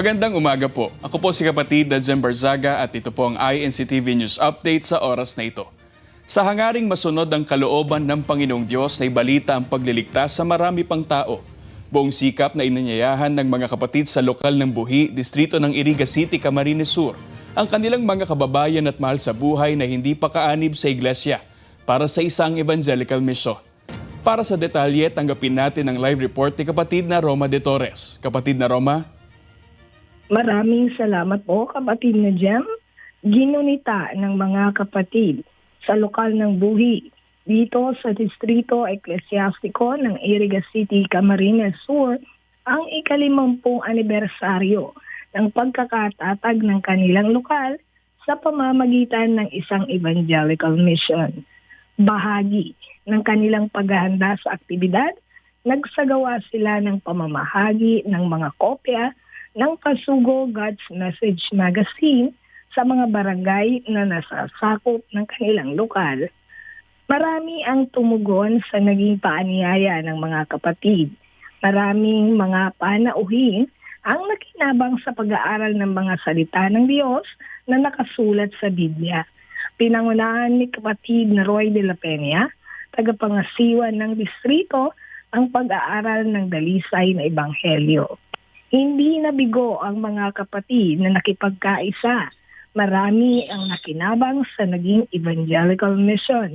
Magandang umaga po. Ako po si kapatid Dadjem Barzaga at ito po ang INCTV News Update sa oras na ito. Sa hangaring masunod ang kalooban ng Panginoong Diyos na ibalita ang pagliligtas sa marami pang tao. Buong sikap na inanyayahan ng mga kapatid sa lokal ng Buhi, distrito ng Iriga City, Camarines Sur, ang kanilang mga kababayan at mahal sa buhay na hindi pa kaanib sa iglesia para sa isang evangelical mission. Para sa detalye, tanggapin natin ang live report ni kapatid na Roma de Torres. Kapatid na Roma, Maraming salamat po kapatid na Jem. Ginunita ng mga kapatid sa lokal ng Buhi dito sa Distrito Eklesiastiko ng Iriga City, Camarines Sur ang ikalimampung anibersaryo ng pagkakatatag ng kanilang lokal sa pamamagitan ng isang evangelical mission. Bahagi ng kanilang paghahanda sa aktibidad, nagsagawa sila ng pamamahagi ng mga kopya ng Kasugo God's Message Magazine sa mga barangay na nasasakop ng kanilang lokal. Marami ang tumugon sa naging paanyaya ng mga kapatid. Maraming mga panauhin ang nakinabang sa pag-aaral ng mga salita ng Diyos na nakasulat sa Biblia. Pinangunahan ni kapatid na Roy de la Peña, tagapangasiwa ng distrito, ang pag-aaral ng dalisay na ebanghelyo. Hindi nabigo ang mga kapatid na nakipagkaisa. Marami ang nakinabang sa naging evangelical mission.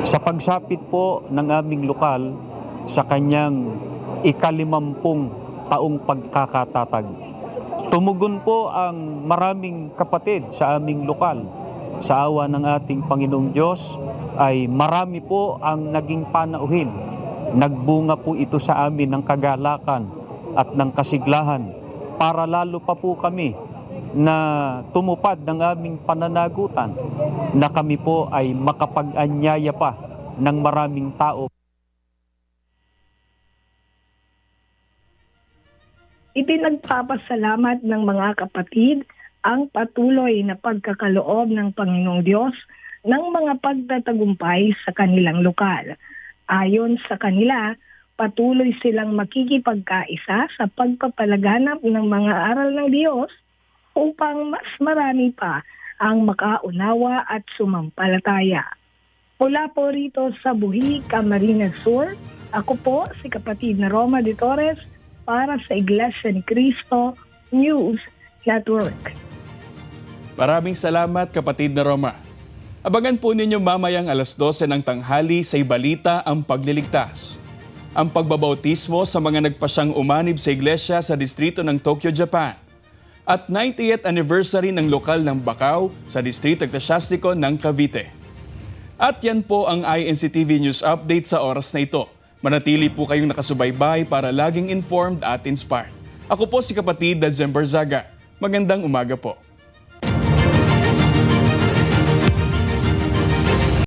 Sa pagsapit po ng aming lokal sa kanyang ikalimampung taong pagkakatatag. Tumugon po ang maraming kapatid sa aming lokal. Sa awa ng ating Panginoong Diyos ay marami po ang naging panauhin. Nagbunga po ito sa amin ng kagalakan at ng kasiglahan para lalo pa po kami na tumupad ng aming pananagutan na kami po ay makapag-anyaya pa ng maraming tao. Ipinagpapasalamat ng mga kapatid ang patuloy na pagkakaloob ng Panginoong Diyos ng mga pagtatagumpay sa kanilang lokal. Ayon sa kanila, patuloy silang makikipagkaisa sa pagpapalaganap ng mga aral ng Diyos upang mas marami pa ang makaunawa at sumampalataya. Mula po rito sa Buhi, Camarines Sur, ako po si kapatid na Roma de Torres para sa Iglesia ni Cristo News Network. Maraming salamat kapatid na Roma. Abangan po ninyo mamayang alas 12 ng tanghali sa Ibalita ang pagliligtas. Ang pagbabautismo sa mga nagpasyang umanib sa iglesia sa distrito ng Tokyo, Japan. At 90th anniversary ng lokal ng Bacau sa distrito Eclesiastico ng Cavite. At yan po ang INCTV News Update sa oras na ito. Manatili po kayong nakasubaybay para laging informed at inspired. Ako po si kapatid Dadzem Barzaga. Magandang umaga po.